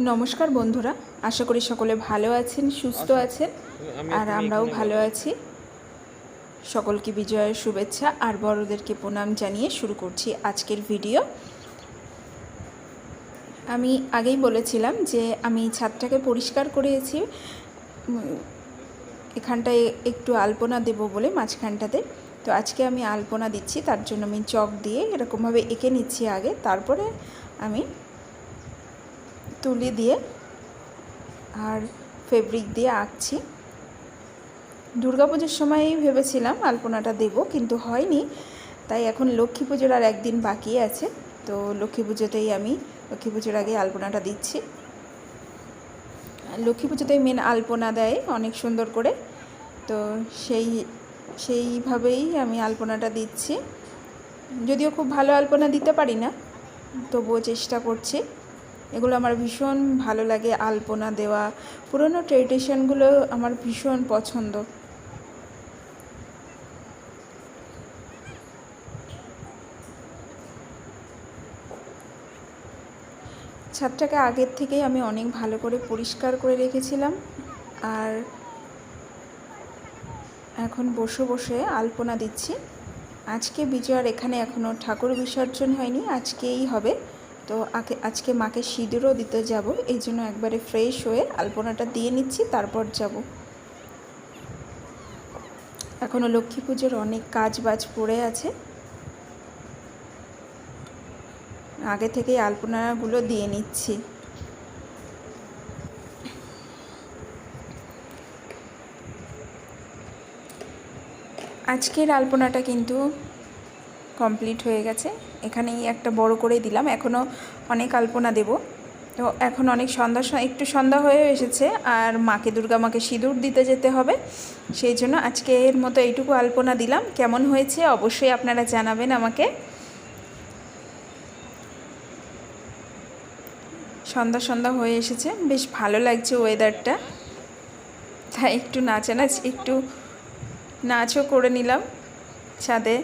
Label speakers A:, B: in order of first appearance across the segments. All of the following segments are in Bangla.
A: নমস্কার বন্ধুরা আশা করি সকলে ভালো আছেন সুস্থ আছেন আর আমরাও ভালো আছি। সকলকে বিজয়ের শুভেচ্ছা আর বড়দেরকে প্রণাম জানিয়ে শুরু করছি আজকের ভিডিও। আমি আগেই বলেছিলাম যে আমি ছাদটাকে পরিষ্কার করেছি। এখানটায় একটু আলপনা দেব বলে মাঝখানটাতে। তো আজকে আমি আলপনা দিচ্ছি তার জন্য আমি চক দিয়ে এরকমভাবে এঁকে নিচ্ছি আগে তারপরে আমি তুলি দিয়ে আর ফেব্রিক দিয়ে আঁকছি। দুর্গাপুজোর সময়ই ভেবেছিলাম আলপনাটা দেব, কিন্তু হয়নি। তাই এখন লক্ষ্মী পুজোর আর একদিন বাকি আছে। তো লক্ষ্মী পুজোতেই আমি লক্ষ্মী পুজোর আগে আলপনাটা দিচ্ছি। লক্ষ্মী পুজোতেই মেন আলপনা দেয় অনেক সুন্দর করে। তো সেই, সেইভাবেই আমি আলপনাটা দিচ্ছি। যদিও খুব ভালো আলপনা দিতে পারি না, তবুও চেষ্টা করছি। এগুলো আমার ভীষণ ভালো লাগে, আলপনা দেওয়া। পুরনো ট্রেডিশনগুলো আমার ভীষণ পছন্দ। ছাদটাকে আগের থেকেই আমি অনেক ভালো করে পরিষ্কার করে রেখেছিলাম। আর এখন বসে বসে আলপনা দিচ্ছি। আজকে বিজয়ার এখানে এখনও ঠাকুর বিসর্জন হয়নি, আজকেই হবে। তো আগে আজকে মাকে সিঁদুরও দিতে যাব, এই জন্য একবারে ফ্রেশ হয়ে আলপনাটা দিয়ে নিচ্ছি, তারপর যাব। এখনও লক্ষ্মী পুজোর অনেক কাজ বাজ পড়ে আছে। আগে থেকেই আলপনাগুলো দিয়ে নিচ্ছি। আজকের আলপনাটা কিন্তু কমপ্লিট হয়ে গেছে। এখানেই একটা বড় করে দিলাম। এখনও অনেক আলপনা দেব। তো এখন অনেক সন্ধ্যা একটু সন্ধ্যা হয়ে এসেছে। আর মাকে দুর্গা মাকে সিঁদুর দিতে যেতে হবে। সেই জন্য আজকে এর মতো এইটুকু আলপনা দিলাম। কেমন হয়েছে অবশ্যই আপনারা জানাবেন আমাকে। সন্ধ্যা সন্ধ্যা হয়ে এসেছে। বেশ ভালো লাগছে ওয়েদারটা। তাই একটু নাচানাচ, একটু নাচও করে নিলাম। ছাদে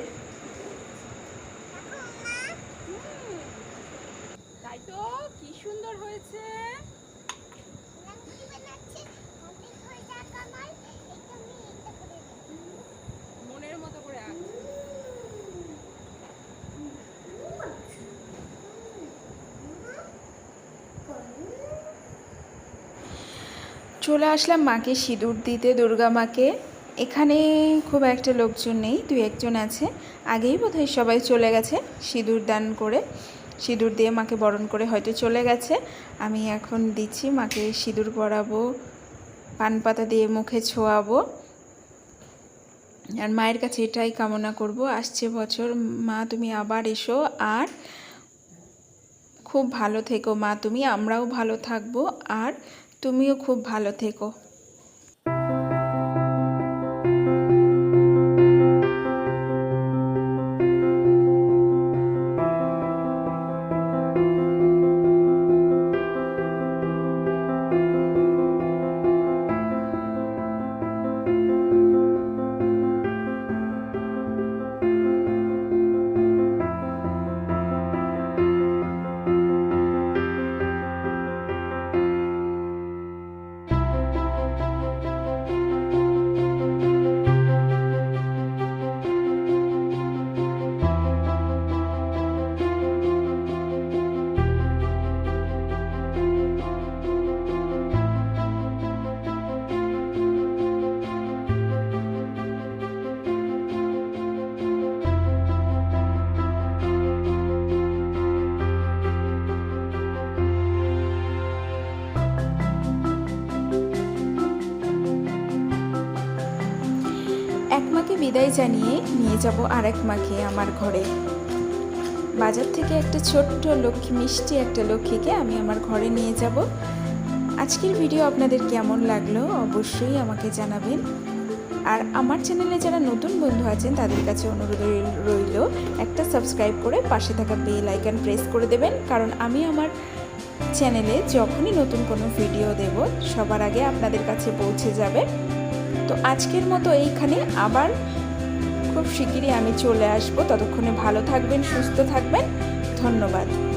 B: তাই তো কি
A: চলে আসলাম মাকে সিঁদুর দিতে, দুর্গা মাকে। এখানে খুব একটা লোকজন নেই দু একজন আছে। আগেই বোধহয় সবাই চলে গেছে সিঁদুর দান করে। সিঁদুর দিয়ে মাকে বরণ করে হয়তো চলে গেছে। আমি এখন দিচ্ছি মাকে সিঁদুর পরাবো, পান পাতা দিয়ে মুখে ছোঁয়াবো। আর মায়ের কাছে এটাই কামনা করব, আসছে বছর। মা তুমি আবার এসো আর খুব ভালো থেকো মা তুমি, আমরাও ভালো থাকব আর তুমিও খুব ভালো থেকো। বিদায় জানিয়ে নিয়ে যাব আর এক মাকে আমার ঘরে। বাজার থেকে একটা ছোট্ট লক্ষ্মী, মিষ্টি একটা লক্ষ্মীকে আমি আমার ঘরে নিয়ে যাব। আজকের ভিডিও আপনাদের কেমন লাগল অবশ্যই আমাকে জানাবেন। আর আমার চ্যানেলে যারা নতুন বন্ধু আছেন, তাদের কাছে অনুরোধ রইল, একটা সাবস্ক্রাইব করে পাশে থাকা বেল আইকন প্রেস করে দেবেন। কারণ আমি আমার চ্যানেলে যখনই নতুন কোনো ভিডিও দেব, সবার আগে আপনাদের কাছে পৌঁছে যাবে। তো আজকের মতো এইখানে। আবার খুব শিগগিরই আমি চলে আসব। ততক্ষণে ভালো থাকবেন, সুস্থ থাকবেন। ধন্যবাদ।